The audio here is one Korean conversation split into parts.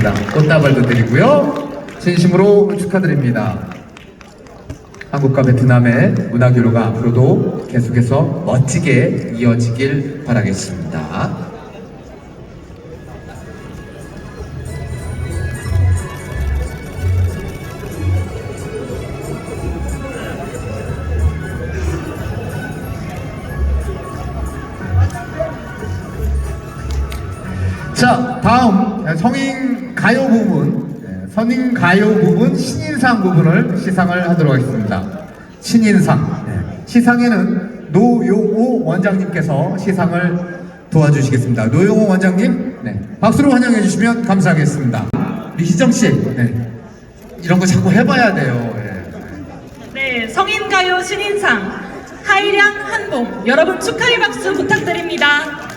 축하드립니다. 꽃다발도 드리고요. 진심으로 축하드립니다. 한국과 베트남의 문화 교류가 앞으로도 계속해서 멋지게 이어지길 바라겠습니다. 자, 다음 성인 가요 부분, 네, 성인 가요 부분 신인상 부분을 시상을 하도록 하겠습니다. 신인상. 네, 시상에는 노용호 원장님께서 시상을 도와주시겠습니다. 노용호 원장님, 네, 박수로 환영해 주시면 감사하겠습니다. 우리 희정 씨, 네, 이런 거 자꾸 해봐야 돼요. 예. 네, 성인 가요 신인상 하이량 한봉 여러분 축하의 박수 부탁드립니다.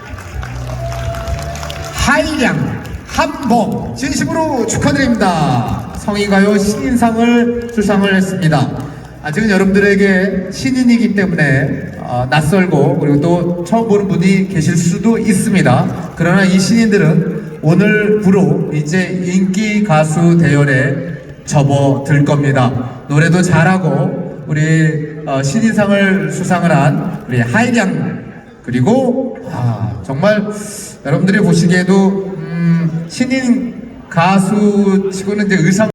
하이량 한봉 진심으로 축하드립니다. 성인가요 신인상을 수상을 했습니다. 아직은 여러분들에게 신인이기 때문에 어, 낯설고 그리고 또 처음 보는 분이 계실 수도 있습니다. 그러나 이 신인들은 오늘부로 이제 인기 가수 대열에 접어들 겁니다. 노래도 잘하고 우리 어, 신인상을 수상을 한 우리 하이량 그리고 아, 정말 여러분들이 보시기에도 음, 신인 가수치고는 이제 의상